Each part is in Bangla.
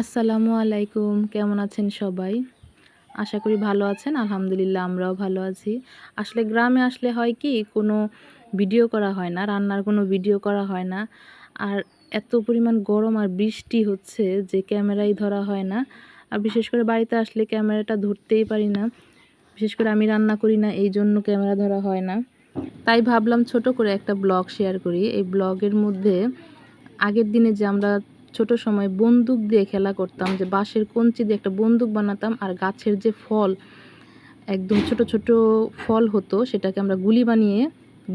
আসসালামু আলাইকুম, কেমন আছেন সবাই? আশা করি ভালো আছেন, আলহামদুলিল্লাহ আমরাও ভালো আছি। আসলে গ্রামে আসলে হয় কি, কোনো ভিডিও করা হয় না, রান্নার কোনো ভিডিও করা হয় না। আর এত পরিমাণ গরম আর বৃষ্টি হচ্ছে যে ক্যামেরাই ধরা হয় না। আর বিশেষ করে বাড়িতে আসলে ক্যামেরাটা ধরতেই পারি না। বিশেষ করে আমি রান্না করি না, এই জন্য ক্যামেরা ধরা হয় না। তাই ভাবলাম ছোট করে একটা ব্লগ শেয়ার করি। এই ব্লগের মধ্যে আগের দিনে যে আমরা ছোট সময় বন্দুক দিয়ে খেলা করতাম, যে বাঁশের কঞ্চি দিয়ে একটা বন্দুক বানাতাম আর গাছের যে ফল, একদম ছোট ছোট ফল হতো, সেটাকে আমরা গুলি বানিয়ে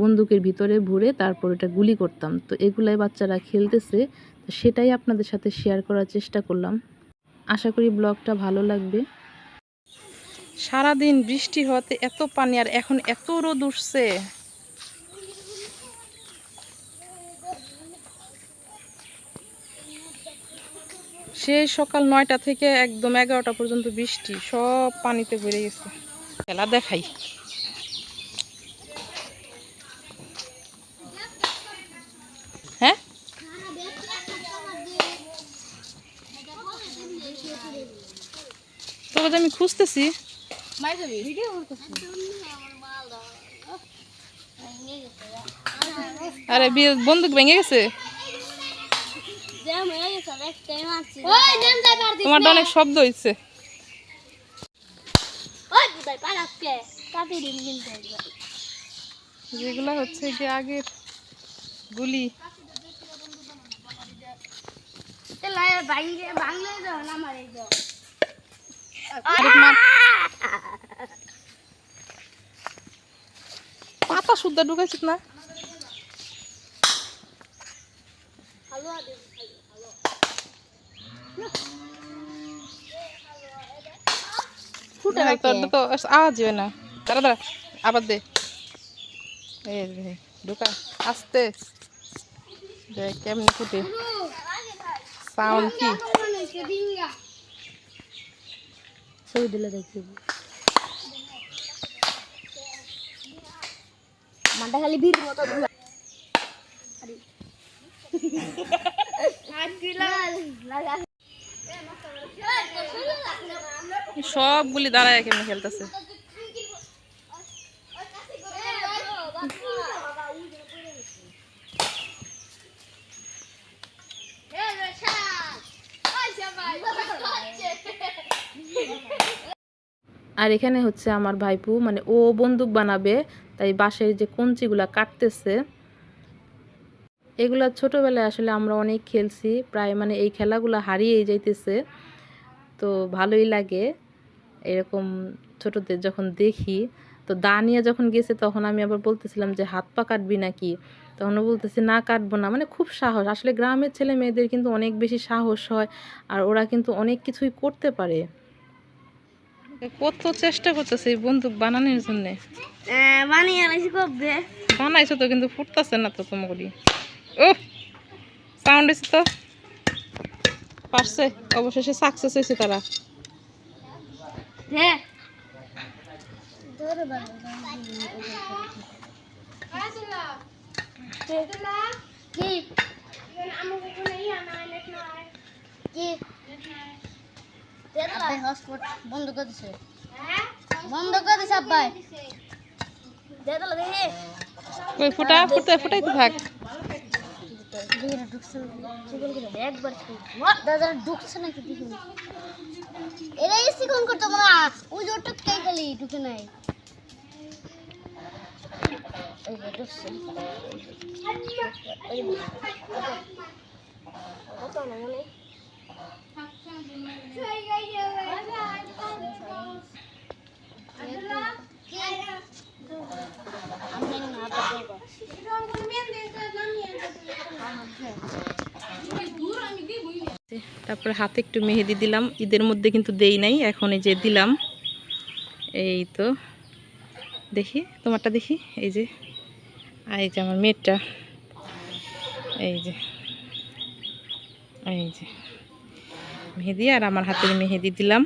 বন্দুকের ভিতরে ভরে তারপর এটা গুলি করতাম। তো এগুলাই বাচ্চারা খেলতেছে, তো সেটাই আপনাদের সাথে শেয়ার করার চেষ্টা করলাম। আশা করি ব্লগটা ভালো লাগবে। সারাদিন বৃষ্টি হওয়াতে এত পানি, আর এখন এত রোদ উঠছে। সেই সকাল নয়টা থেকে একদম এগারোটা পর্যন্ত বৃষ্টি সব পানিতে ভরে গেছে। খেলা দেখাই। হ্যাঁ? তবে তো আমি খুঁজতেছি। আরে বন্দুক ভেঙে গেছে? তোমারটা অনেক শব্দ হয়েছে যেগুলো হচ্ছে যে আগের গুলি। পাতা শুদ্ধ ঢুকাইছিস না? হ্যাঁ, তোর তো আওয়াজ হবে না। দাঁড়া দাঁড়া আবার দে। এই রে, ঢুকা আস্তে। দেখ কেমনি ফুটে। সাউন্ড কি? ছবি দিলে দেখবি মানটা খালি ভিড় মতো ধুলা সবগুলি দাঁড়ায় কেমনি খেলতেছে। আর এখানে হচ্ছে আমার ভাইপু মানে ও বন্দুক বানাবে, তাই বাঁশের যে কঞ্চিগুলা কাটতেছে, এগুলা ছোটোবেলায় আসলে আমরা অনেক খেলছি, প্রায় মানে এই খেলাগুলো হারিয়েই যাইতেছে, তো ভালোই লাগে। এরকম ছোটদের যখন দেখি তো দা নিয়ে যখন গেছে তখন আমি আবার বলতেছিলাম যে হাত পা কাটবি নাকি? তখন ও বলতেছে না কাটবো না। মানে খুব সাহস। আসলে গ্রামের ছেলে মেয়েদের কিন্তু অনেক বেশি সাহস হয় আর ওরা কিন্তু অনেক কিছুই করতে পারে। কত চেষ্টা করতেছে এই বন্দুক বানানোর জন্য। বানিয়ে বানাইছো তো কিন্তু ফুটতেছে না তো তোমাকে ও সাউন্ড হয়েছে তো? পারছে? অবশেষে সাকসেস হয়েছে তারা। হ্যাঁ। বন্ধ করে দিছে। বন্ধ করে দিছে আব্বাই। ওই ফুটা ফুটতে ফুটাই থাক। ঢুকছে। একবার ঢুকছে নাকি করতে না ওই যে ওটা কে গেলি ঢুকে নাই এই যে ঢুকছে এই যে। কত না মনে আমি জানি না হাতে দেবো। তারপরে হাতে একটু মেহেদি দিলাম। ঈদের মধ্যে কিন্তু দেই নাই, এখন এই যে দিলাম। এই তো, দেখি, তোমারটা দেখি? এই যে এই যে আমার মেয়েরটা। এই যে এই যে, মেহেদি আর আমার হাতের মেহেদি দিলাম।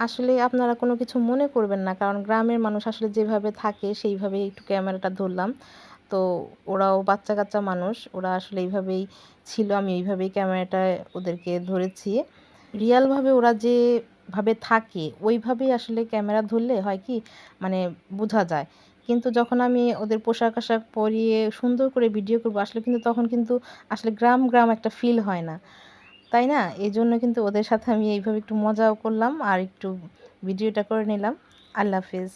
আসলে আপনারা কোনো কিছু মনে করবেন না, কারণ গ্রামের মানুষ আসলে যেভাবে থাকে সেইভাবে একটু ক্যামেরাটা ধরলাম। তো ওরাও বাচ্চা কাচ্চা মানুষ, ওরা আসলে এইভাবেই ছিল, আমি এইভাবেই ক্যামেরাটা ওদেরকে ধরেছি। রিয়ালভাবে ওরা যেভাবে থাকে, ওইভাবেই আসলে ক্যামেরা ধরলে হয় কি মানে বোঝা যায়। কিন্তু যখন আমি ওদের পোশাক আশাক পরিয়ে সুন্দর করে ভিডিও করব, আসলে কিন্তু তখন কিন্তু আসলে গ্রাম গ্রাম একটা ফিল হয় না। তাই না? এই জন্য কিন্তু ওদের সাথে আমি এইভাবে একটু মজাও করলাম আর একটু ভিডিওটা করে নিলাম। আল্লাহ হাফিজ।